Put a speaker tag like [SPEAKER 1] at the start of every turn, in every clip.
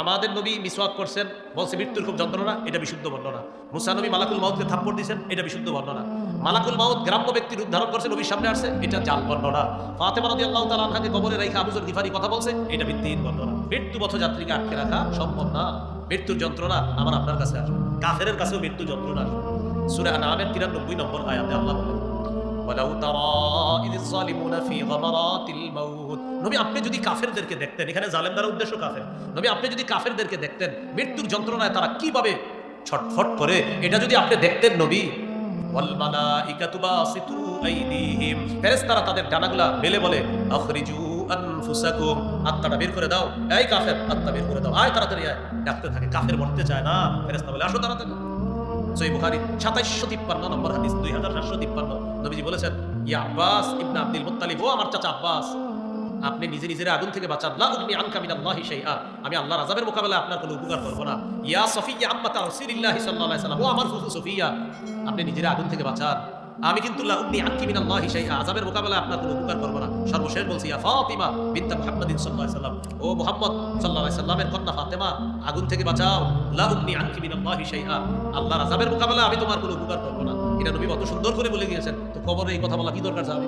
[SPEAKER 1] আমাদের নবী মিসওয়াক করছেন, বলছে, মৃত্যুর খুব যন্ত্রণা, এটা বিশুদ্ধ বর্ণনা। মুসা নবী মালাকুল মাউতকে থাপ্পড় দিয়েছেন, এটা বিশুদ্ধ বর্ণনা। মালাকুল মাউদ গ্রাম্য ব্যক্তির রূপ ধারণ করছে, নবীর সামনে আসছে, এটা জাল বর্ণনা। ফাতেমা রাদিয়াল্লাহু তাআলা আনহাকে কবরে রেখে আবুজর গিফারি কথা বলছে, এটা ভিত্তিহীন বর্ণনা। মৃত্যু পথ যাত্রীকে আটকে রাখা সম্ভব না। মৃত্যুর যন্ত্রণা আমার আপনার কাছে আসবে। কাফেরের কাছেও মৃত্যু যন্ত্রণা আসবে। সূরা আনামের 93 নম্বর আয়াতে আল্লাহ বলেন, ওয়ালাউ তারা ইয যালিমুনা ফি গামারাতিল মাউত। নবী, আপনি যদি কাফেরদেরকে দেখতেন, এখানে জালেম দ্বারা উদ্দেশ্য কাফের। নবী, আপনি যদি কাফেরদেরকে দেখতেন, মৃত্যুর যন্ত্রণায় তারা কীভাবে ছটফট করে, এটা যদি আপনি দেখতেন নবী আত্মাটা বের করে দাও। এই কাফের, আত্মা বের করে দাও। আয় থাকে, কাফের চায় না। বলে, আসো তিপ্পান্ন নম্বর দুই হাজার সাতশো তিপ্পান্ন। নবীজি বলেছেন আব্বাস ইবনা আব্দুল ও আমার চাচা আব্বাস। আপনি নিজে নিজের আগুন থেকে বাঁচান। আমি আল্লাহ আযাবের মোকাবেলা আপনার কোনো উপকার করব না। ইয়া সফিয়া আমার সফিয়া, আপনি নিজের আগুন থেকে বাঁচান। আমি কিন্তু আজাবের মোকাবেলা আপনার কোনো উপকার করব না। সর্বশেষ বলছি, ইয়া সাল্লাম। ও মোহাম্মদ সাল্লাহামের কন্যা ফাতেমা, আগুন থেকে বাঁচাও। লা আনকি মিন আল্লাহি শাইআ। আল্লাহর আযাবের মোকাবেলা আমি তোমার কোনো উপকার করব না। এটা নবী কত সুন্দর করে বলে গিয়েছেন। তো খবরে এই কথা বলা কি দরকার যাবে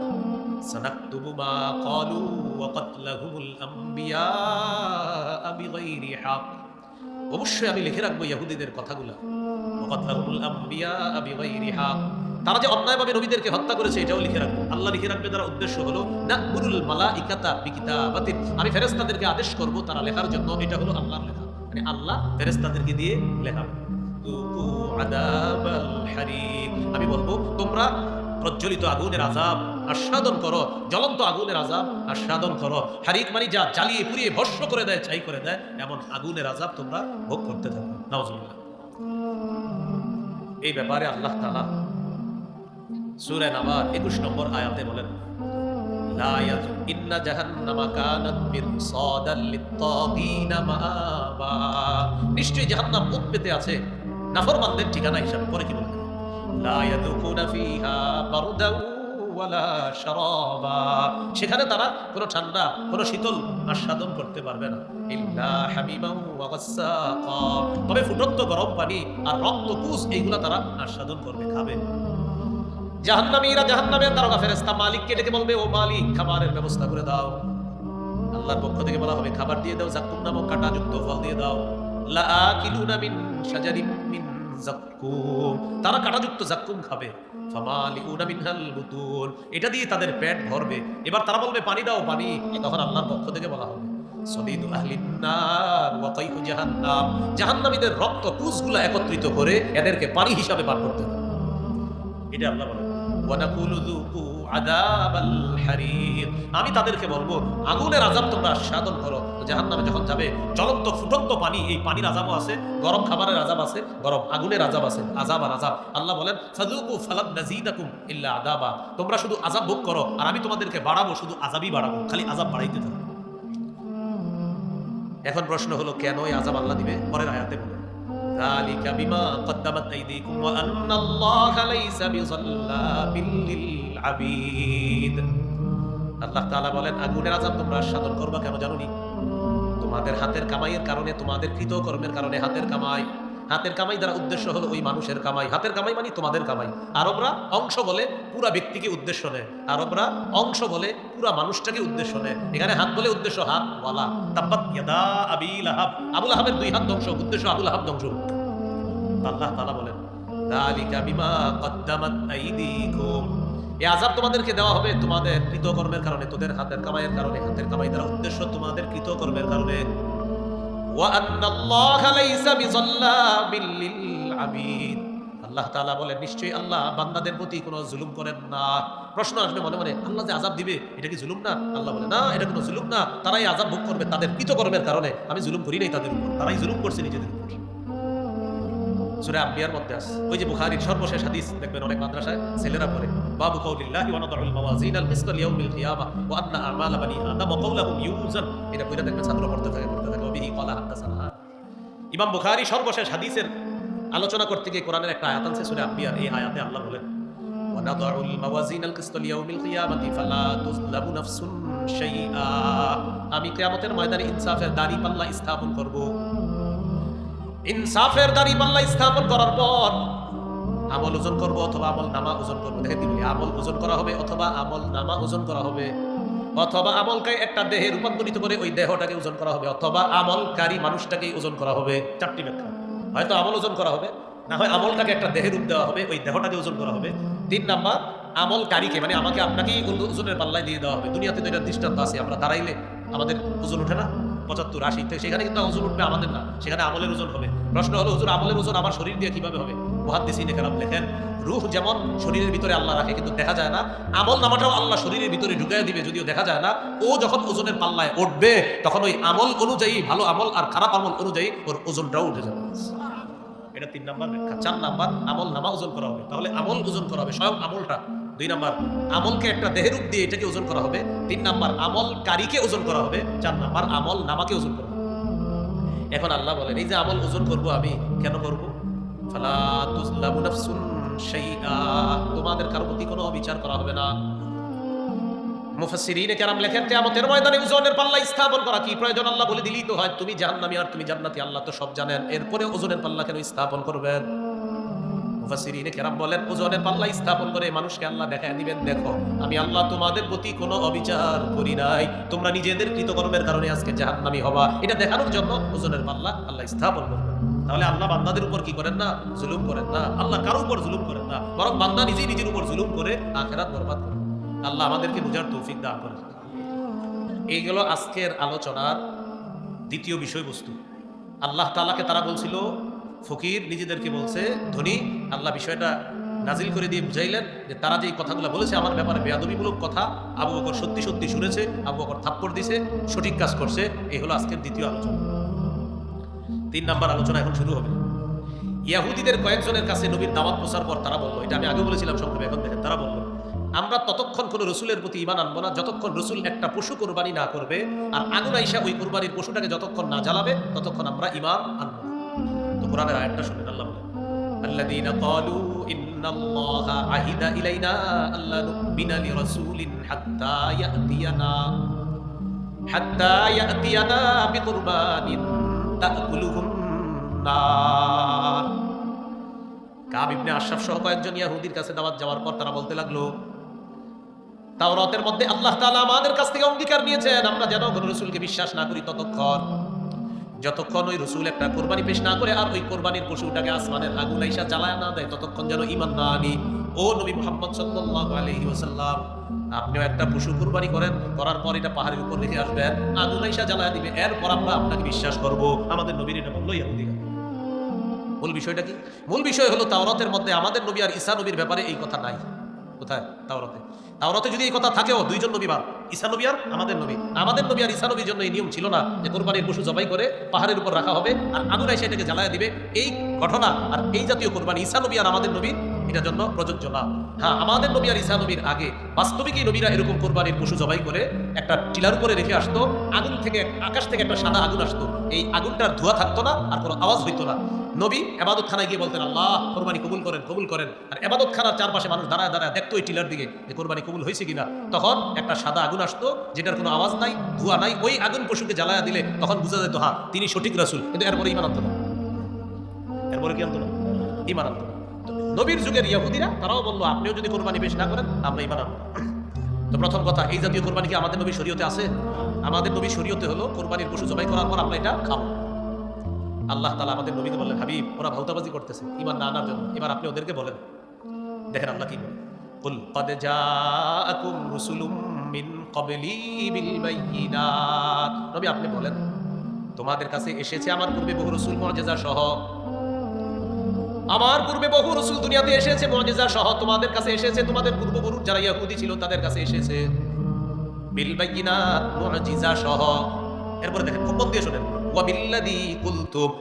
[SPEAKER 1] সনাক্তুবু মা ক্বালু ওয়াকাতলাহুল আম্বিয়া বিগাইরি হক। অবশ্যই আমি লিখে রাখব ইয়াহুদীদের কথাগুলো। তারা যে অন্যায়ভাবে নবীদেরকে হত্যা করেছে, এটাও লিখে রাখব। আল্লাহ লিখে রাখবে তার উদ্দেশ্য হলো আমি ফেরেস্তাদেরকে আদেশ করব তারা লেখার জন্য। এটা হলো আল্লাহর লেখা। মানে আল্লাহ ফেরেস্তাদেরকে দিয়ে লেখাবে আমি বলব, তোমরা প্রজ্বলিত আগুনের আজাব আস্বাদন করো, জ্বলন্ত আগুনের আজাব আস্বাদন করো। হারিক মানি যা জ্বালিয়ে পুড়িয়ে ভস্ম করে দেয়, ছাই করে দেয়, এমন আগুনের আজাব তোমরা ভোগ করতে থাকো। নাউজুবিল্লাহ। এই ব্যাপারে আল্লাহ তাআলা সূরা নাবার 21 নম্বর আয়াতে বলেন নিশ্চয়ই জাহান্নাম উৎপেতে আছে নাফরমানদের ঠিকানা হিসাবে, পরে কি বলেন লা ফিহা সেখানে তারা কোনো ঠান্ডা, কোনো শীতল আস্বাদন করতে পারবে না। তবে ফুটন্ত গরম পানি আর রক্ত কুস এইগুলা তারা আস্বাদন করবে, খাবে। জাহান্নামীরা জাহান্নামের ফেরেশতা মালিককে ডেকে বলবে, ও মালিক, খাবারের ব্যবস্থা করে দাও। আল্লাহর পক্ষ থেকে বলা হবে, খাবার দিয়ে দাও, জাক্কুম নামক ফল দিয়ে দাও। লা আকিলুনা মিন শাজারিম মিন জাক্কুম। তারা কাঁটাযুক্ত জাক্কুম খাবে। এটা দিয়ে তাদের পেট ভরবে। এবার তারা বলবে, পানি দাও, পানি। তখন আল্লাহর পক্ষ থেকে বলা হবে জাহান্নামীদের রক্ত কুসগুলো একত্রিত করে এদেরকে পানি হিসাবে পান করতে হবে। এটা আল্লাহ বলেন আমি তাদেরকে বলব, আগুনের আযাব তোমরা আস্বাদন করো। তো জাহান্নামে যখন যাবে, জ্বলন্ত ফুটন্ত পানি, এই পানির আযাবও আছে, গরম খাবারের আযাব আছে, গরম আগুনের আজাব আছে, আযাব আর আযাব। আল্লাহ বলেন ফাযুকু ফালাম নাযীদাকুম ইল্লা আযাবা। তোমরা শুধু আযাব ভোগ করো, আর আমি তোমাদেরকে বাড়াবো, শুধু আযাবই বাড়াবো, খালি আযাব বাড়াইতে থাকো। এখন প্রশ্ন হলো কেন এই আজাব আল্লাহ দিবে? পরের আয়াতে বলে ذلك بما قدمت أيديكم وأن الله ليس بظلام للعبيد আল্লাহ তাআলা বলেন আগুনের আযাব তোমরা আস্বাদন করবা কেন জানো নি তোমাদের হাতের কামাইয়ের কারণে তোমাদের কৃতকর্মের কারণে হাতের কামাই হাতের কামাই দ্বারা উদ্দেশ্য হলো ওই মানুষের কামাই। হাতের কামাই মানে তোমাদের কামাই। আরবরা অংশ বলে পুরা ব্যক্তিকে উদ্দেশ্য নেয়। আরবরা অংশ বলে পুরা মানুষটাকে উদ্দেশ্য নেয়। এখানে হাত বলে উদ্দেশ্য হাত, ওয়ালা। তাব্বাত ইয়াদা আবিল আহাব আবুল আহাবের দুই হাত ধ্বংস। উদ্দেশ্য আবুল আহাব ধ্বংস। আল্লাহ তাআলা বলেন যালিকা বিমা কদ্দামাত আইদিকুম। এই আযাব তোমাদেরকে দেওয়া হবে তোমাদের কৃতকর্মের কারণে, তোদের হাতের কামাইয়ের কারণে। হাতের কামাই দ্বারা উদ্দেশ্য তোমাদের কৃতকর্মের কারণে। আল্লাহ তালা বলেন, নিশ্চয়ই আল্লাহ বান্দাদের প্রতি কোনো জুলুম করেন না। প্রশ্ন আসবে মনে মনে, আল্লাহ যে আজাব দিবে, এটা কি জুলুম না? আল্লাহ বলে, না, এটা কোনো জুলুম না। তারাই আজাব ভোগ করবে তাদের কৃতকর্মের কারণে। আমি জুলুম করি নাই তাদের উপর, তারাই জুলুম করছে নিজেদের উপর। সূরা আম্বিয়ার মধ্যে আছে। ওই যে বুখারীর সর্বশেষ হাদিস দেখবেন অনেক মাদ্রাসায়, ছেলেরা পড়ে। বাবু কাউলিল্লাহি ওয়া মাওয়াজিন আল লিয়াউমিল কিয়ামা ওয়া আন্না আমালা বানি আদম কাওলাহুম ইউজান এটা কইরা দেখবেন ছাত্র পড়তে থাকে পড়তে থাকে। ওবিহি ক্বালা হাদাসানা ইমাম বুখারী সর্বশেষ হাদিসের আলোচনা করতে গিয়ে কোরআনের একটা আয়াত আছে সূরা আম্বিয়ার। এই আয়াতে আল্লাহ বলেন, ওয়া নাদাউল মাওয়াজিন আল কিসত লিয়াউমিল কিয়ামাতি ফালা নাফসুন শাইআ। আমি কিয়ামতের ময়দানে ইনসাফের দাড়ি পাল্লা স্থাপন করব। ইনসাফের দাড়ি পাল্লা স্থাপন করার পর আমল ওজন করব অথবা আমল নামা ওজন করব। দেখে দিবি আমল ওজন করা হবে অথবা আমল নামা ওজন করা হবে। অথবা আমলকে একটা দেহে রূপান্তরিত করে ওই দেহটাকে ওজন করা হবে। অথবা আমলকারী মানুষটাকে ওজন করা হবে। চারটি ব্যাখ্যা। হয়তো আমল ওজন করা হবে, না হয় আমলটাকে একটা দেহে রূপ দেওয়া হবে, ওই দেহটাকে ওজন করা হবে। তিন নাম্বার, আমলকারীকে মানে আমাকে আপনাকেই ওজনের পাল্লায় দিয়ে দেওয়া হবে। দুনিয়াতে তো এটা দৃষ্টান্ত আছে, আমরা দাঁড়াইলে আমাদের ওজন ওঠে না। পঁচাত্তর, আশি সেখানে কিন্তু ওজন উঠবে, আমাদের না। সেখানে আমলের ওজন হবে। প্রশ্ন হলো, হুজুর, আমলের ওজন আমার শরীর দিয়ে কীভাবে হবে? মহাদ্দেশি দেখেন লেখেন, রুহ যেমন শরীরের ভিতরে আল্লাহ রাখে, কিন্তু দেখা যায় না। আমল নামাটাও আল্লাহ শরীরের ভিতরে ঢুকাই দিবে, যদিও দেখা যায় না। ও যখন ওজনের পাল্লায় উঠবে, তখন ওই আমল অনুযায়ী, ভালো আমল আর খারাপ আমল অনুযায়ী ওর ওজনটাও উঠে যাবে। এটা তিন নাম্বার ব্যাখ্যা। চার নাম্বার, আমল নামা ওজন করা হবে। তাহলে আমল ওজন করা হবে, স্বয়ং আমলটা দুই নাম্বার, আমলকে একটা দেহেরূপ দিয়ে এটাকে ওজন করা হবে। তিন নাম্বার, আমলকারীকে ওজন করা হবে। চার নাম্বার, আমল নামাকে ওজন করা হবে। এখন আল্লাহ বলেন, এই যে আমল ওজন করব আমি, কেন করব? তোমাদের কারও প্রতি কোনো বিচার করা হবে না। লেখেন পাল্লা স্থাপন করা কি প্রয়োজন? আল্লাহ বলে দিলেই তো হয়, তুমি আর তুমি আল্লাহ তো সব জানেন। এরপরে ওজনের পাল্লা কেন স্থাপন করবেন? মুফাসসিরিনে কেরাম বলেন পাল্লা স্থাপন করে মানুষকে আল্লাহ দেখায় দিবেন, দেখো, আমি আল্লাহ তোমাদের প্রতি কোনো অবিচার করি নাই। তোমরা নিজেদের কৃতকর্মের কারণে আজকে জাহান্নামী হবা। এটা দেখানোর জন্য ওজনের পাল্লা আল্লাহ স্থাপন করবেন। তাহলে আল্লাহ বান্দাদের উপর কি করেন না? জুলুম করেন না। আল্লাহ কারও উপর জুলুম করেন না। বরং বান্দা নিজেই নিজের উপর জুলুম করে আখেরাত বরবাদ আল্লাহ আমাদেরকে বুঝার তৌফিক দান করেন। এইগুলো আজকের আলোচনার দ্বিতীয় বিষয়বস্তু। আল্লাহ তালাকে তারা বলছিল ফকির নিজেদেরকে বলছে, ধনী, আল্লাহ বিষয়টা নাজিল করে দিয়ে বুঝাইলেন যে তারা যে কথাগুলো বলেছে, আমার ব্যাপারে বেয়াদবিমূলক কথা, আবু বকর সত্যি সত্যি শুনেছে, আবু বকর থাপ্পড় দিছে, সঠিক কাজ করছে, এই হলো আজকের দ্বিতীয় আলোচনা। তিন নাম্বার আলোচনা এখন শুরু হবে। ইয়াহুদিদের কয়েকজনের কাছে নবীর দাওয়াত প্রচার পর তারা বলল, এটা আমি আগে বলেছিলাম, সংক্ষেপে এখন দেখেন, তারা বলল, আমরা ততক্ষণ কোনো রসুলের প্রতি ইমান আনব না, যতক্ষণ রসুল একটা পশু কোরবানি না করবে, আর আগুন আইসা ওই কোরবানির পশুটাকে যতক্ষণ না জ্বালাবে, ততক্ষণ আমরা ইমান আনব কোরআনের আয়াতটা শুনেন আল্লাহ বলেন الذين قالوا إن الله عهد إلينا ألا نؤمن لرسول حتى يأتينا حتى يأتينا بقربان تأكله النار কাব ইবনে আশরাফ সহ কয়েকজন ইয়াহুদির কাছে দাওয়াত যাওয়ার পর তারা বলতে লাগলো তাওরাতের মধ্যে আল্লাহ তাআলা আমাদের কাছ থেকে অঙ্গীকার নিয়েছেন আমরা যেন কোনো রসুলকে বিশ্বাস না করি ততক্ষণ যতক্ষণ ওই রসুল একটা কোরবানি পেশ না করে আর ওই কোরবানির পশুটাকে আসমানের আগুন আইসা জ্বালায় না দেয়, ততক্ষণ যেন ইমান না আনি। ও নবী মোহাম্মদ সাল্লাল্লাহু আলাইহি ওয়াসাল্লাম, আপনিও একটা পশু কোরবানি করেন, করার পর এটা পাহাড়ের উপর রেখে আসবেন, আগুন আইসা জ্বালায় দিবে, এরপর আমরা আপনাকে বিশ্বাস করব। আমাদের নবীর এটা বলল ইয়াহুদিরা মূল বিষয়টা কি? মূল বিষয় হলো তাওরাতের মধ্যে আমাদের নবী আর ঈসা নবীর ব্যাপারে এই কথা নাই। কোথায়? তাওরাতে। তাওরাতে যদি এই কথা থাকেও, দুইজন নবী বা ঈসা নবী আর আমাদের নবী। আমাদের নবী আর ঈসা নবীর জন্য এই নিয়ম ছিল না যে কোরবানির পশু জবাই করে পাহাড়ের উপর রাখা হবে আর আগুন এসে এটাকে জ্বালায় দিবে। এই ঘটনা আর এই জাতীয় কোরবানি ঈসা নবী আর আমাদের নবী এটার জন্য প্রযোজ্য না। হ্যাঁ আমাদের নবী আর ঈসা নবীর আগে বাস্তবিক এই নবীরা এরকম কোরবানির পশু জবাই করে একটা টিলার উপরে রেখে আসতো, আগুন থেকে আকাশ থেকে একটা সাদা আগুন আসতো। এই আগুনটার ধোঁয়া থাকতো না আর কোনো আওয়াজ হইতো না। নবী এবাদত খানায় গিয়ে বলতেন, আল্লাহ, কোরবানি কবুল করেন কবুল করেন। আর এবাদত খানার চারপাশে মানুষ দাঁড়ায় দাঁড়ায় দেখতো ওই টিলার দিকে যে কোরবানি কবুল হয়েছে কিনা। তখন একটা সাদা আগুন আসতো, যেটার কোনো আওয়াজ নাই, ধোঁয়া নাই, ওই আগুন পশুকে জ্বালায়া দিলে তখন বুঝা যেত হ্যাঁ তিনি সঠিক রাসুল। কিন্তু এরপরে ইমান আনত না। এরপরে কি আনত না? ইমান আনত নবীর যুগের ইয়াহুদিরা তারাও বললো আপনিও যদি কোরবানি বেশ না করেন আমরা ইমান আনবো না। তো প্রথম কথা এই জাতীয় কোরবানি কি আমাদের নবী শরীয়তে আছে আমাদের নবী শরীয়তে হলো কোরবানির পশু জবাই করার পর আমরা এটা খাবো আল্লাহ তালা আমাদের নবীকে বললেন হাবিব ওরা ভাউতাবাজি করতেছে ইমান না আনার জন্য এবার আপনি ওদেরকে বলেন দেখেন আল্লাহ কি বলেন قل قد جاءكم رسل من قبلي بالبينات নবী আপনি বলেন তোমাদের কাছে এসেছে আমার পূর্বে বহু রসুল মুআজিজা সহ আমার পূর্বে বহু রসুল দুনিয়াতে এসেছে মুআজিজা সহ তোমাদের কাছে এসেছে, তোমাদের পূর্বপুরুষ যারা ইয়াহুদি ছিল তাদের কাছে এসেছে। বিল সহ। এরপরে দেখেন, খুব দিয়ে শোনেন।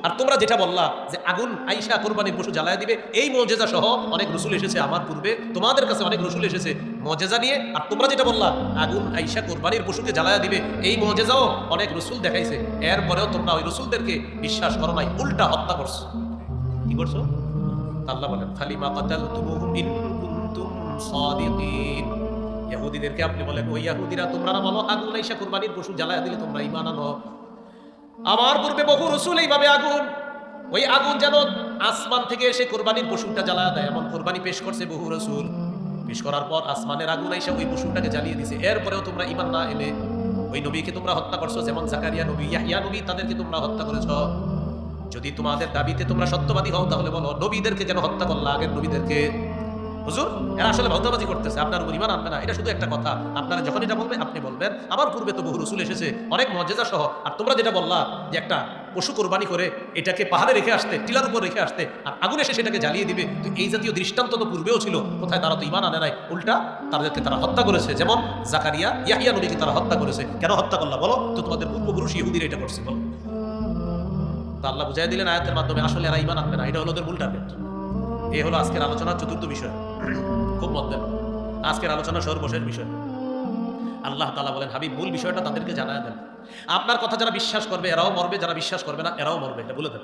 [SPEAKER 1] আর তোমরা যেটা বললা যে আগুন আইসা কোরবানির পশু জ্বালায় দিবে, এই মজেজা সহ অনেক রসুল এসেছে আমার পূর্বে, তোমাদের কাছে অনেক রসুল এসেছে মজেজা নিয়ে। আর তোমরা যেটা বললা, আগুন আইসা কোরবানির পশুকে জ্বালায় দিবে, এই মজেজাও অনেক রসুল দেখাইছে। এরপরেও তোমরা ওই রসুলদেরকে বিশ্বাস করো নাই, উল্টা হত্যা করছ। কি করছ? আল্লাহ বলেন, ফালিমা কাতালতুমুহুম ইন কুনতুম সাদিকিন। ইহুদিদেরকে আপনি বলেন, ওই ইহুদিরা তোমরা বলো, আগুন আইসা কুরবানির পশু জ্বালায়া দিলে তোমরা ঈমান আনো? আমার পূর্বে বহু রসুল এইভাবে আগুন, ওই আগুন যেন আসমান থেকে এসে কোরবানির পশুটা জ্বালা দেয়, এমন কোরবানি পেশ করছে বহু রসুল। পেশ করার পর আসমানের আগুন এসে ওই পশুটাকে জ্বালিয়ে দিছে। এরপরেও তোমরা ইমান না এলে ওই নবীকে তোমরা হত্যা করছ, যেমন জাকারিয়া নবী ইয়াহিয়া নবী, তাদেরকে তোমরা হত্যা করেছ। যদি তোমাদের দাবিতে তোমরা সত্যবাদী হও, তাহলে বলো, নবীদেরকে যেন হত্যা করলা। আগের নবীদেরকে হুজুর, এরা আসলে ভৌতাবাজি করতেছে। আপনার উপর ইমান আনবে না। এটা শুধু একটা কথা। আপনারা যখন এটা বলবেন, আপনি বলবেন। আমার পূর্বে তো বহু রসুল এসেছে, অনেক মজেজা সহ। আর তোমরা যেটা বললা, যে একটা পশু কোরবানি করে এটাকে পাহাড়ে রেখে আসতে, টিলার উপর রেখে আসতে, আর আগুন এসে সেটাকে জ্বালিয়ে দিবে, তো এই জাতীয় দৃষ্টান্ত তো পূর্বেও ছিল। কোথায় তারা তো ইমান আনে নাই? উল্টা তাদেরকে তারা হত্যা করেছে। যেমন জাকারিয়া, ইয়াহিয়া নবীকে তারা হত্যা করেছে। কেন হত্যা করলা বলো? তো তোমাদের পূর্বপুরুষ ইহুদিরা এটা করছে, বলো। তো আল্লাহ বুঝাই দিলেন আয়াতের মাধ্যমে, আসলে এরা ইমান আনবে না। এটা হলো ওদের মূল টার্গেট এই হলো আজকের আলোচনার চতুর্থ বিষয়। খুব মত দেন আজকের আলোচনা সর্বশেষ বিষয়। আল্লাহ তালা বলেন, হাবিব, মূল বিষয়টা তাদেরকে জানায় দেন। আপনার কথা যারা বিশ্বাস করবে, এরাও মরবে। যারা বিশ্বাস করবে না, এরাও মরবে। এটা বলে দেন।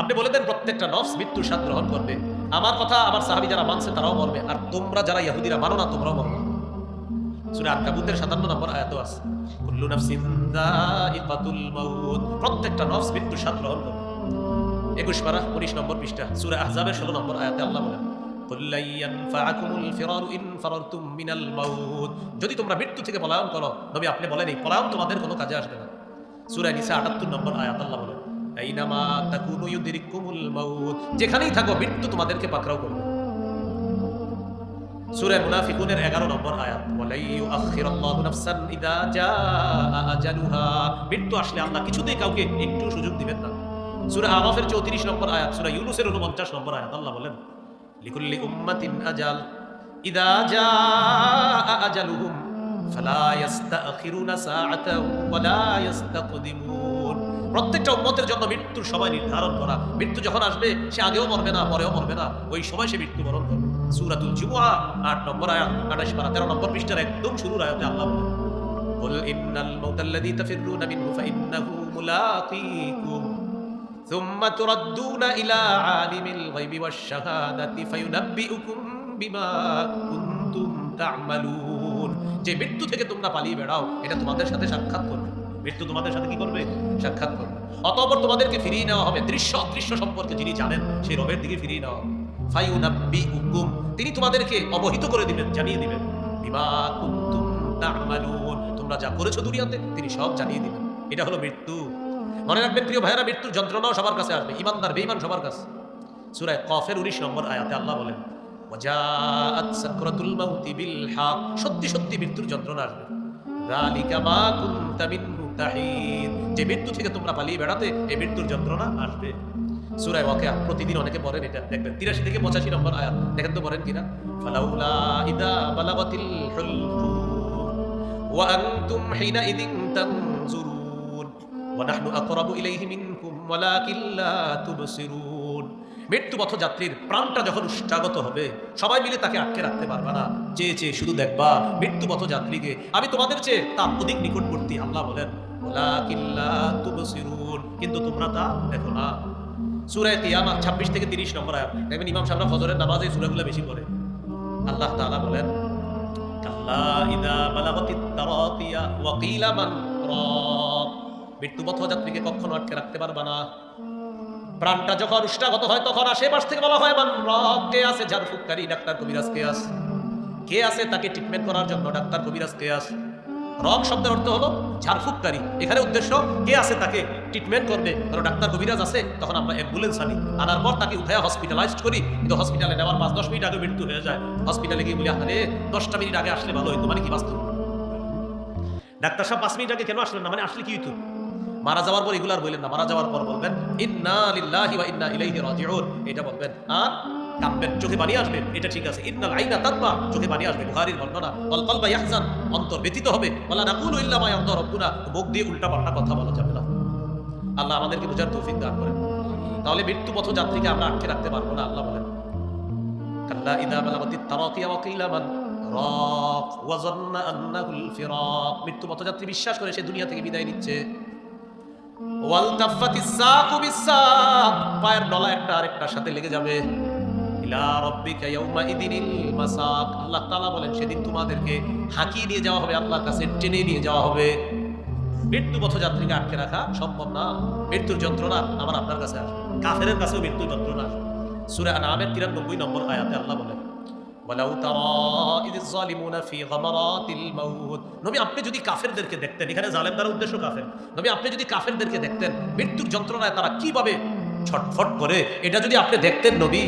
[SPEAKER 1] আপনি বলে দেন, প্রত্যেকটা নফস মৃত্যুর স্বাদ গ্রহণ করবে। আমার কথা আমার সাহাবি যারা মানছে, তারাও মরবে। আর তোমরা যারা ইহুদিরা মানো না, তোমরাও মরবে সুরা আর কাবুতের সাতান্ন নম্বর আয়াত আছে। কুল্লু মাউত। প্রত্যেকটা নফস গ্রহণ একুশ পারা, উনিশ নম্বর পৃষ্ঠা, সুরা আহজাবের ষোলো নম্বর আয়াতে আল্লাহ বলেন যদি তোমরা মৃত্যু থেকে পলায়ন করো, নবী আপনি বলেন এই পলায়ন তোমাদের কোনো কাজে আসবে না। সুরা নিসা আটাত্তর নম্বর আয়াত আল্লাহ বলেন যেখানেই থাকো, মৃত্যু তোমাদেরকে পাকড়াও করবে। মুনাফিকুনের 11 নম্বর আয়াত মৃত্যু আসলে আল্লাহ কিছুতেই কাউকে একটু সুযোগ দিবেন না। সূরা আরাফের 34 নম্বর আয়াত, সূরা ইউনূসের 49 নম্বর আয়াত, আল্লাহ বলেন, লিকুল্লি উম্মাতিন আজাল জাআ আজালুহুম, ফালা ওয়ালা প্রত্যেকটা উম্মতের জন্য মৃত্যুর সময় নির্ধারণ করা, মৃত্যু যখন আসবে, সে আগেও মরবে না, পরেও মরবে না, ওই সময় সে মৃত্যুবরণ করবে। সূরাতুল জুমুআ 8 নম্বর আয়াত 28 পারা 13 নম্বর পৃষ্ঠার একদম শুরুর আয়াতে আল্লাহ বলেন قل إن الموت الذي تفرون منه فإنه ملاقيكم ثم تردون إلى عالم الغيب والشهادة فينبئكم بما كنتم تعملون যে মৃত্যু থেকে তোমরা পালিয়ে বেড়াও এটা তোমাদের সাথে সাক্ষাৎ করবে মৃত্যু তোমাদের সাথে কি করবে সাক্ষাৎ করবে অতঃপর তোমাদেরকে ফিরিয়ে নেওয়া হবে দৃশ্য অদৃশ্য সম্পর্কে যিনি জানেন সেই রবের দিকে ফিরিয়ে নেওয়া হবে ফাইউনাব্বি উকুম তিনি তোমাদেরকে অবহিত করে দিবেন, জানিয়ে দিবেন। বিমা কুনতুম তোমরা যা করেছ দুনিয়াতে, তিনি সব জানিয়ে দিবেন। এটা হলো মৃত্যু। মনে রাখবেন, প্রিয় ভাইয়েরা, মৃত্যুর যন্ত্রণাও সবার কাছে আসবে। ইমানদার বেঈমান সবার কাছে। সূরায় কফের 19 নম্বর আয়াতে আল্লাহ বলেন সত্যি সত্যি মৃত্যুর যন্ত্রণা আসবে। যে মৃত্যু থেকে তোমরা পালিয়ে বেড়াতে, এই মৃত্যুর যন্ত্রণা আসবে। সূরায় ওয়াকিয়া প্রতিদিন অনেকে পড়েন এটা। দেখবেন 83 থেকে 85 নম্বর আয়াত। দেখেন তো পড়েন কিনা? ফালাউলা ইদা বালাগাতিল হুলকুম ওয়া আনতুম হিনাইদিন তানজুরুন, ওয়া নাহনু আকরাবু ইলাইহি মিনকুম, ওয়ালাকিন লা তুবসিরুন। মৃত্যু পথযাত্রীর প্রাণটা যখন উষ্ঠাগত হবে, সবাই মিলে তাকে আটকে রাখতে পারবা না। চেয়ে চেয়ে শুধু দেখবা মৃত্যু পথযাত্রীকে আমি তোমাদের চেয়ে তার অধিক নিকটবর্তী আল্লাহ বলেন, ওয়ালাকিন লা তুবসিরুন। কিন্তু তোমরা তা দেখো না। সূরায়ে কিয়ামত 26 থেকে 30 নম্বর আয়াত। দেখবেন ইমাম সাহেবরা ফজরের নামাজে সূরাগুলো বেশি পড়ে। আল্লাহ তাআলা বলেন, কাল্লা ইদা বালাগাতিত তারাকিয়া ওয়া কিলা মান রাক মৃত্যু পথযাত্রীকে কখনো আটকে রাখতে পারবা না। প্রাণটা যখন উষ্টাগত হয়, তখন আশেপাশ থেকে বলা হয়, মান রব। কে আছে? ঝাড়ফুঁককারী, ডাক্তার কবিরাজ কে আছে? কে আছে তাকে ট্রিটমেন্ট করার জন্য? ডাক্তার কবিরাজ কে আছে? রক শব্দের অর্থ হলো ঝাড়ফুঁককারী। এখানে উদ্দেশ্য, কে আছে তাকে ট্রিটমেন্ট করবে? ধরো ডাক্তার কবিরাজ আছে, তখন আমরা অ্যাম্বুলেন্স আনি। আনার পর তাকে উঠায় হসপিটালাইজড করি। কিন্তু হসপিটালে নেওয়ার পাঁচ, দশ মিনিট আগে মৃত্যু হয়ে যায়। হসপিটালে গিয়ে বলি, আরে, দশটা মিনিট আগে আসলে ভালো হইতো। মানে কি বাস্তব? ডাক্তার সাহেব পাঁচ মিনিট আগে কেন আসলেন না? মানে আসলে কি হইতো? মারা যাওয়ার পর এগুলো আর বললেন না। মারা যাওয়ার পর বলবেন, ইন্না লিল্লাহি ওয়া ইন্না ইলাইহি রাজিউন। এটা বলবেন, আর কাঁদবেন চোখে পানি আসবে, এটা ঠিক আছে। ইন্নাল আইনা তাদমা চোখে পানি আসবে, বুখারীর বর্ণনা। ওয়াল কলবা ইয়াহজান, অন্তর ব্যতীত হবে। ওয়ালা নাকুলু ইল্লা মা ইয়ারদা রাব্বুনা, মুখ দিয়ে উল্টা পাল্টা কথা বলা যাবে না। আল্লাহ আমাদেরকে বোঝার তৌফিক দান করেন। তাহলে মৃত্যু পথ যাত্রীকে আমরা আটকে রাখতে পারব না, আল্লাহ বলেন। কাল্লা ইদা বালাগাতিত তারাকিয়া ওয়া কিলা মান রাক, ওয়া যান্না আন্নাহুল ফিরাক। মৃত্যু পথযাত্রী বিশ্বাস করে সে দুনিয়া থেকে বিদায় নিচ্ছে। ওয়াল তাফাতিস সাকু বিসাক পায়ের ডলা একটা আরেকটার সাথে লেগে যাবে। আল্লাহ তাআলা বলেন, সেদিন তোমাদেরকে হাঁকিয়ে নিয়ে যাওয়া হবে, আল্লাহর কাছে টেনে নিয়ে যাওয়া হবে। মৃত্যু পথযাত্রীকে আটকে রাখা সম্ভব না। মৃত্যুর যন্ত্রণা আমার আপনার কাছে আসবে। কাফেরের কাছেও মৃত্যুর যন্ত্রণা সূরা আনামের 93 নম্বর আয়াতে আল্লাহ বলেন নবী, আপনি যদি কাফেরদেরকে দেখতেন, এখানে জালেম দ্বারা উদ্দেশ্য কাফের। নবী, আপনি যদি কাফেরদেরকে দেখতেন, মৃত্যুর যন্ত্রণায় তারা কীভাবে ছটফট করে, এটা যদি আপনি দেখতেন নবী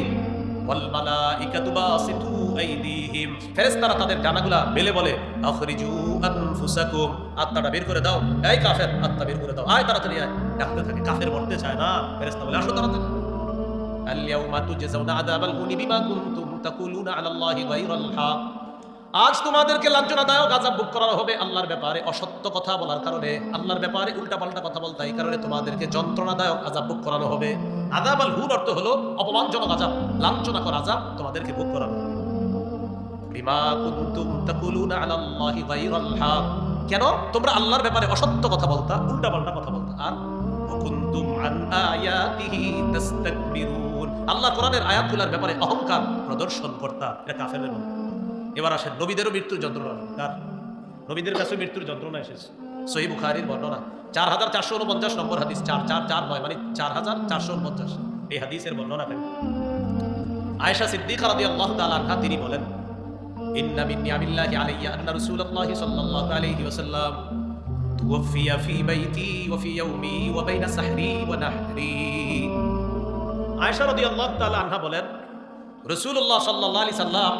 [SPEAKER 1] ওয়াল মালাইকাতু তাদের ডানাগুলা মেলে বলে আত্মাটা বের করে দাও। এই কাফের, আত্মা বের করে দাও। আয় তাড়াতাড়ি আয়। ডাকতে থাকে, কাফের মরতে চায় না। ফেরেশতা বলে, আসো তাড়াতাড়ি। আল ইয়াউমা তুজজাউনা আযাবাল হুনি বিমা কুনতুম তাকুলুনা আলা আল্লাহি আজ তোমাদেরকে লাঞ্ছনাদায়ক আযাব বুক করা হবে আল্লাহর ব্যাপারে অসত্য কথা বলার কারণে। আল্লাহর ব্যাপারে উল্টাপাল্টা কথা বলতে এই কারণে তোমাদেরকে যন্ত্রণাদায়ক আযাব ভোগ করানো হবে। আযাব আল হুন অর্থ হলো অপমানজনক আযাব, লাঞ্ছনাকর আযাব তোমাদেরকে ভোগ করানো হবে। বিমা কুনতুম তাকুলুনা আলা আল্লাহি গায়রাল হক। কেন? তোমরা আল্লাহর ব্যাপারে অসত্য কথা বলতা, উল্টাপাল্টা কথা বলতা। আর কুনতুম আন আয়াতিহি তাস্তাকবিরুন। আল্লাহ কোরআনের আয়াতগুলোর ব্যাপারে অহংকার প্রদর্শন করতা, এটা কাফেরের মতো এবার আসেন নবীদেরও মৃত্যুর যন্ত্রণা কার নবীদের কাছে মৃত্যুর যন্ত্রণা এসেছে সহি বুখারির বর্ণনা চার হাজার চারশো উনপঞ্চাশ নম্বর হাদিস চার চার চার নয় মানে চার হাজার চারশো উনপঞ্চাশ এই হাদিসের বর্ণনা কেন আয়েশা সিদ্দিকা রাদিয়াল্লাহু তাআলা আনহা তিনি বলেন ইন্না মিন নিয়ামিল্লাহি আলাইয়া আন্না রাসূলুল্লাহি সাল্লাল্লাহু আলাইহি ওয়াসাল্লাম توفي في بيتي وفي يومي وبين سحري ونحري আয়েশা রাদিয়াল্লাহু তাআলা আনহা বলেন রাসূলুল্লাহ সাল্লাল্লাহু আলাইহি সাল্লাম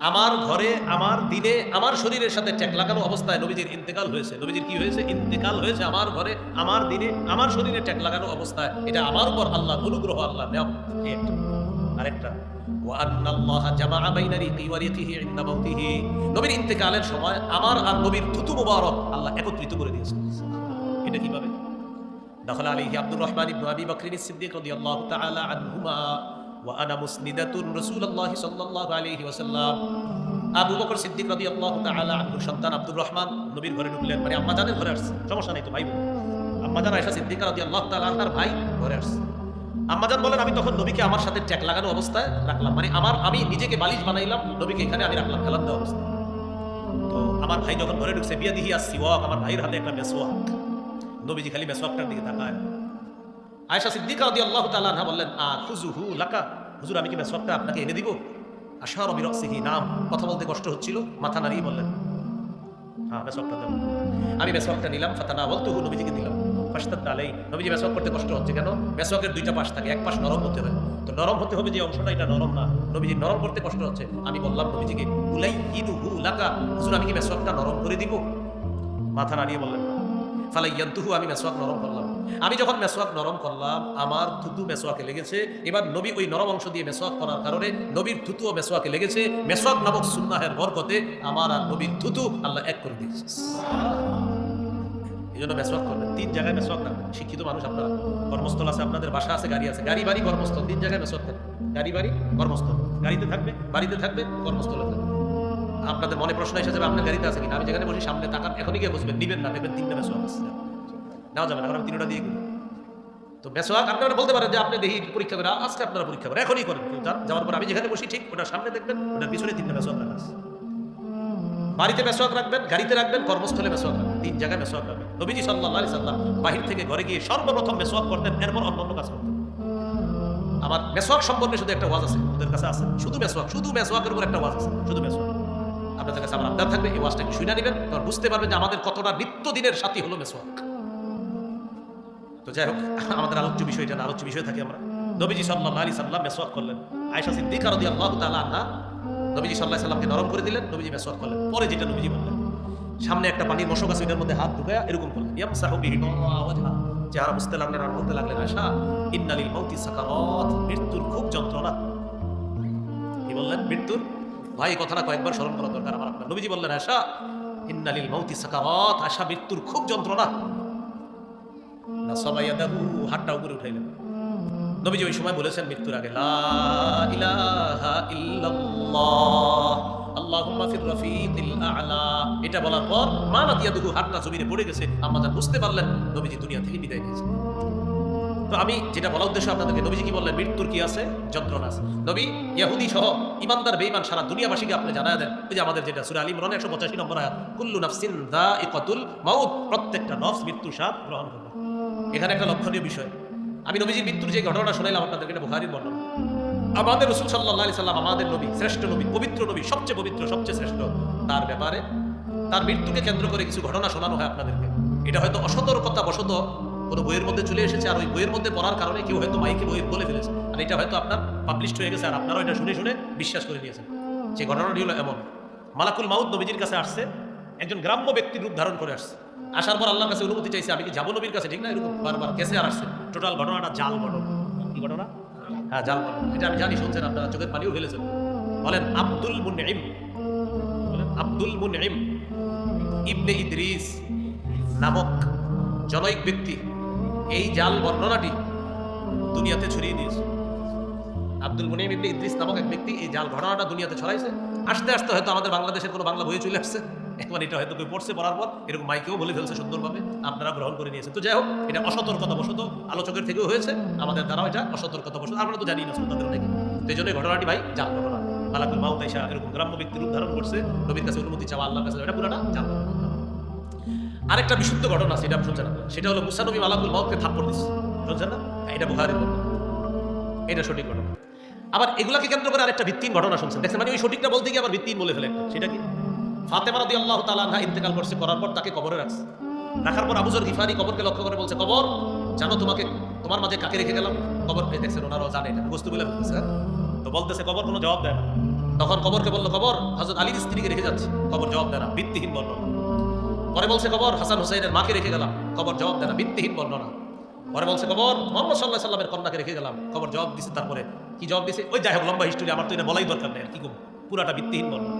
[SPEAKER 1] আমার ঘরে, আমার দিনে, আমার শরীরের সাথে ট্যাক লাগানো অবস্থায় নবীজির ইন্তেকাল হয়েছে। নবীজির কি হয়েছে? ইন্তেকাল হয়েছে আমার ঘরে, আমার দিনে, আমার শরীরে ট্যাক লাগানো অবস্থায়। এটা আমার উপর আল্লাহ অনুগ্রহ আল্লাহ আরেকটা। নবীর ইন্তেকালের সময় আমার আর নবীর থুতু মুবারক আল্লাহ একত্রিত করে দিয়েছেন। এটা কীভাবে? দখল আলী আব্দুর রহমান ইবনু আবি বকরিন সিদ্দিক রাদিয়াল্লাহু তাআলা আনহুমা। ওয়া আনা মুসনিদাতুন রাসূলুল্লাহ সাল্লাল্লাহু আলাইহি ওয়াসাল্লাম। সিদ্দিক রাদিয়াল্লাহু তাআলা আনহুর সন্তান আব্দুর রহমান নবীর ঘরে ঢুকলেন। মানে আম্মা জানের বলেন, আমি তখন নবীকে আমার সাথে ট্যাক লাগানো অবস্থায় রাখলাম। মানে আমার, আমি নিজেকে বালিশ বানাইলাম, নবীকে এখানে আমি রাখলাম খেলার দেওয়া অবস্থায়। তো আমার ভাই যখন ঘরে ঢুকছে বিয়া দিহি আসছি সিওয়াক আমার ভাইয়ের হাতে একটা মেসোয়াক নবীজি খালি মেসোয়াকটার দিকে তাকায়। আয়েশা সিদ্দিকা রাদি আল্লাহ তাআলা আনহা বললেন, আ খুজুহু লাকা। হুজুর, আমি কি মেসোয়াকটা আপনাকে এনে দিব? আশা আশার বিরক্সিহি, নাম। কথা বলতে কষ্ট হচ্ছিল, মাথা নাড়িয়ে বললেন হ্যাঁ মেসোয়াকটা দেব আমি মেসোয়াকটা নিলাম, ফাতানা বলতে হু নবীজিকে দিলাম। ফাস্তাদ আলাই নবীজি মেসওয়াক করতে কষ্ট হচ্ছে কেন? মেসওয়াকের দুইটা পাশ থাকে, এক পাশ নরম হতে হয় তো নরম হতে হবে যে অংশটা, এটা নরম না। নবীজি, নরম করতে কষ্ট হচ্ছে। আমি বললাম, নবীজিকে উলাই ইনু হু লাকা। হুজুর, আমি কি মেসওয়াকটা নরম করে দিব? মাথা নাড়িয়ে বললেন ফালাই ইয়ান্তুহু আমি মেসওয়াক নরম করলাম। আমি যখন মেসওয়াক নরম করলাম, আমার থুতু মেসওয়াকে লেগেছে। এবার নবী ওই নরম অংশ দিয়ে মেসওয়াক করার কারণে নবীর থুতু ও মেসওয়াকে লেগেছে। মেসওয়াক নামক সুন্নাহের বরকতে আমার আর নবীর থুতু আল্লাহ এক করে দিয়েছে। এই জন্য মেসওয়াক করবেন তিন জায়গায় মেসওয়াক রাখবেন শিক্ষিত মানুষ আপনারা। কর্মস্থল আছে আপনাদের, বাসা আছে, গাড়ি আছে। গাড়ি, বাড়ি, কর্মস্থল। তিন জায়গায় মেসওয়াক থাকবে। গাড়ি, বাড়ি, কর্মস্থল। গাড়িতে থাকবে? বাড়িতে থাকবে, কর্মস্থলে থাকবে। আপনাদের মনে প্রশ্ন এসে যাবে, আপনার গাড়িতে আছে কিনা? আমি যেখানে বসি, সামনে তাকান। এখনই গিয়ে বসবেন। নিবেন না দেখবেন তিনটা মেসওয়াক আছে। নেওয়া যাবে না আমি তিনটা দিয়ে গেলাম তো মেসওয়াক আপনারা বলতে পারেন যে আপনি দেখি পরীক্ষা করে, আজকে আপনারা পরীক্ষা করে, এখনই করেন। যাওয়ার পর আমি যেখানে বসি, ঠিক ওটার সামনে দেখবেন, ওটার পিছনে তিনটা মেসওয়াক রাখা আছে। বাড়িতে মেসওয়াক রাখবেন, গাড়িতে রাখবেন, কর্মস্থলে মেসওয়াক রাখবেন, তিন জায়গায় মেসওয়াক রাখবেন। নবীজি সাল্লাহ আলি সাল্লাম বাহির থেকে ঘরে গিয়ে সর্বপ্রথম মেসওয়াক করতেন, এরপর অন্যান্য কাজ করতেন। আমার মেসওয়াক সম্পর্কে শুধু একটা ওয়াজ আছে, ওদের কাছে আছে। শুধু মেসওয়াক শুধু মেসওয়াকের উপর একটা ওয়াজ আছে, শুধু মেসওয়াক আপনাদের কাছে আমার আবদার থাকবে, এই ওয়াজটা কি শুনে নেবেন তখন বুঝতে পারবেন যে আমাদের কতটা নিত্যদিনের সাথী হলো মেসওয়াক তো যাই হোক, আমাদের আলোচ্য বিষয় এটা আলোচ্য বিষয় থাকি আমরা। নবীজি সাল্লাহ আলি সাল্লাম মেসওয়াক করলেন। আয়সা সিদ্দিকা রদি আল্লাহ তালা আনহা নবীজি সাল্লাহ সাল্লামকে নরম করে দিলেন, নবীজি মেসওয়াক করলেন। পরে যেটা নবীজি বললেন, সামনে একটা পানির মশক আছে এটার মধ্যে হাত ঢুকায়া এরকম করলেন। ইয়াম ওয়াজহা। চেহারা বুঝতে লাগলেন আর বলতে লাগলেন আশা ইন্নালিল মৌতি সাকারাত, মৃত্যুর খুব যন্ত্রণা। কি বললেন? মৃত্যুর? ভাই কথাটা কয়েকবার স্মরণ করা দরকার আমার আপনার। নবীজি বললেন আশা ইন্নালিল মৌতি সাকারাত আশা মৃত্যুর খুব যন্ত্রণা। না সবাই দাহু হাতটা উপরে উঠাইলেন নবীজি ওই সময় বলেছেন মৃত্যুর আগে লা ইলাহা ইল্লাল্লাহ আল্লাহুম্মা ফির রফিকিল আ'লা। এটা বলার পর মা নাতিয়া দুহু হাতটা জমিনে পড়ে গেছে। আম্মা বুঝতে পারলেন নবীজি দুনিয়া থেকে বিদায় নিয়েছে তো আমি যেটা বলা উদ্দেশ্য আপনাদেরকে, নবীজি কি বললেন? মৃত্যুর কি আছে? যন্ত্রণা আছে। নবী ইয়াহুদি সহ ইমানদার, বেঈমান সারা দুনিয়াবাসীকে আপনি জানায় দেন। ওই যে আমাদের যেটা সুরা আলী ইমরান একশো পঁচাশি নম্বর আয়াত, কুল্লু নাফসিন দা ইকাতুল মাউত, প্রত্যেকটা নফস মৃত্যুর স্বাদ গ্রহণ করবে এখানে একটা লক্ষণীয় বিষয়। আমি নবীজির মৃত্যুর যে ঘটনাটা শোনাইলাম, আপনাদেরকে এটা বুখারীর বর্ণনা। আমাদের রসুল সাল্লাহ আলি সাল্লাম, আমাদের নবী, শ্রেষ্ঠ নবী, পবিত্র নবী, সবচেয়ে পবিত্র, সবচেয়ে শ্রেষ্ঠ, তার ব্যাপারে, তার মৃত্যুকে কেন্দ্র করে কিছু ঘটনা শোনানো হয় আপনাদেরকে। এটা হয়তো অসতর্কতা বশত কোনো বইয়ের মধ্যে চলে এসেছে আর ওই বইয়ের মধ্যে পড়ার কারণে কেউ হয়তো মাইকে বই বলে ফেলেছে। আর এটা হয়তো আপনার পাবলিশড হয়ে গেছে আর আপনারাও এটা শুনে শুনে বিশ্বাস করে নিয়েছেন। যে ঘটনাটি হলো এমন। মালাকুল মাউদ নবীজির কাছে আসছে, একজন গ্রাম্য ব্যক্তির রূপ ধারণ করে আসছে। আসার পর আল্লাহর কাছে অনুমতি চাইছে, আমি কি যাব নবীর কাছে? ঠিক না, এরকম বারবার কেসে আর আসছে। টোটাল ঘটনাটা জাল ঘটনা। কি ঘটনা? হ্যাঁ জাল ঘটনা। এটা আমি জানি, শুনছেন আপনারা, চোখের পানিও ফেলেছেন। বলেন, আব্দুল মুনইম বলেন, আব্দুল মুনইম ইবনে ইদ্রিস নামক জনৈক ব্যক্তি এই জাল বর্ণনাটি দুনিয়াতে ছড়িয়ে দিয়েছে। আব্দুল মুনিম ইবনে ইদ্রিস নামক এক ব্যক্তি এই জাল ঘটনাটা দুনিয়াতে ছড়াইছে। আস্তে আস্তে হয়তো আমাদের বাংলাদেশের কোনো বাংলা বই চলে আসছে। একবার এটা হয়তো কেউ পড়ছে, পড়ার পর এরকম মাইকেও বলে ফেলছে সুন্দরভাবে। আপনারা গ্রহণ করে নিয়েছেন। তো যাই হোক, এটা অসতর্কতা বশত আলোচকের থেকেও হয়েছে। আমাদের দ্বারাও এটা অসতর্কতা বশত আমরা তো জানি না শ্রোতাদের অনেকে। তো জন্য ঘটনাটি ভাই জাল ঘটনা। মালাকুল মাউত আইসা এরকম গ্রাম্য ব্যক্তির রূপ ধারণ করছে। নবীর কাছে অনুমতি চাওয়া আল্লাহর কাছে এটা পুরাটা জাল আরেকটা বিশুদ্ধ ঘটনা আছে, এটা শুনছেন সেটা হলো মুসা নবী মালাকুল মাউতকে থাপ্পড় দিচ্ছে শুনছেন না? এটা বুহারি এটা সঠিক ঘটনা। আবার এগুলাকে কেন্দ্র করে আরেকটা ভিত্তিহীন ঘটনা শুনছেন। দেখছেন মানে ওই সঠিকটা বলতে গিয়ে আবার ভিত্তিহীন বলে ফেলে সেটা কি? ফাতেমা রাদি আল্লাহ তালাহা ইন্তেকাল করছে, করার পর তাকে কবরে রাখছে। রাখার পর আবুজর গিফারি কবরকে লক্ষ্য করে বলছে, কবর, জানো তোমাকে, তোমার মাঝে কাকে রেখে গেলাম? কবর পেয়ে দেখছেন, ওনারাও জানে এটা। বস্তু বলে হ্যাঁ? তো বলতেছে, কবর কোনো জবাব দেয় না। তখন কবরকে বলল, কবর হজরত আলীর স্ত্রীকে রেখে যাচ্ছে। কবর জবাব দেয় না। ভিত্তিহীন বর্ণনা। পরে বলছে কবর, হাসান হুসাইনের মাকে রেখে গেলাম। কবর জবাব দেয় না, ভিত্তিহীন বর্ণনা। পরে বলছে কবর, মোহাম্মদ সাল্লাহ সাল্লামের কন্যাকে রেখে গেলাম। কবর জবাব দিছে তারপরে, কি জবাব দিছে? ওই যাই হোক, লম্বা হিস্টোরি আমার তো এটা বলাই দরকার নেই আর কি পুরাটা ভিত্তিহীন বর্ণনা।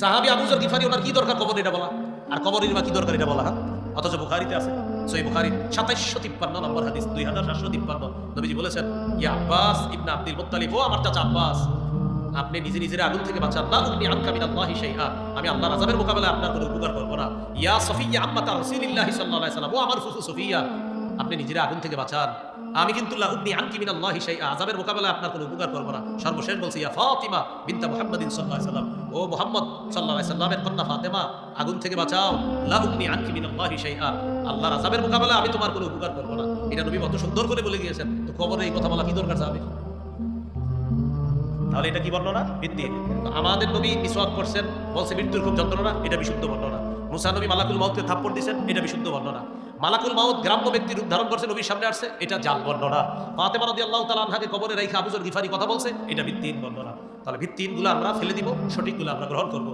[SPEAKER 1] সাহাবি আবুজর গিফারি, ওনার কি দরকার কবর এটা বলা? আর কবরের বা কি দরকার এটা বলা হ্যাঁ? অথচ বুখারিতে আছে। সই বুখারি, সাতাইশশো তিপ্পান্ন নম্বর হাদিস, দুই হাজার সাতশো তিপ্পান্ন। নবীজি বলেছেন, ইয়া আব্বাস ইবনা আব্দুল মুত্তালিব, ও আমার চাচা আব্বাস। আপনি নিজে নিজের আগুন থেকে বাঁচান। উগনি আমি আল্লাহর আযাবের আপনার কোনো উপকার করব না। ইয়া সফিয়া সাল্লাল্লাহু আলাইহি ও আমার সফিয়া, আপনি নিজের আগুন থেকে বাঁচান। আমি কিন্তু লা উগনি আনকি আযাবের আপনার কোনো উপকার করব না। সর্বশেষ বলছি, ইয়া ফাতিমা বিনতা মুহাম্মাদিন সাল্লাল্লাহু আলাইহি ও মুহাম্মদ সাল্লাল্লাহু আলাইহি সাল্লামের কন্যা আগুন থেকে বাঁচাও। লা উগনি আনকি মিনাল্লাহি শাইআ। আল্লাহর আযাবের আমি তোমার কোনো উপকার করব না। এটা নবী কত সুন্দর করে বলে গিয়েছেন। তো খবরে এই কথা বলা কি দরকার সাহাবীর? তাহলে এটা কি বর্ণনা? ভিত্তি। আমাদের নবী মিসওয়াক করছেন, বলছে, মৃত্যুর খুব যন্ত্রণা, এটা বিশুদ্ধ বর্ণনা। মুসা নবী মালাকুল মাউতকে থাপ্পড় দিয়েছেন, এটা বিশুদ্ধ বর্ণনা। মালাকুল মাউত গ্রাম্য ব্যক্তি রূপ ধারণ করছে, নবীর সামনে আসছে, এটা জাল বর্ণনা। মাতে ফাতেমা আল্লাহ তালা আনহাকে কবরে রাইখা আবুজর গিফারি কথা বলছে, এটা ভিত্তিহীন বর্ণনা। তাহলে ভিত্তিহীনগুলো আমরা ফেলে দিব, সঠিকগুলো আমরা গ্রহণ করব।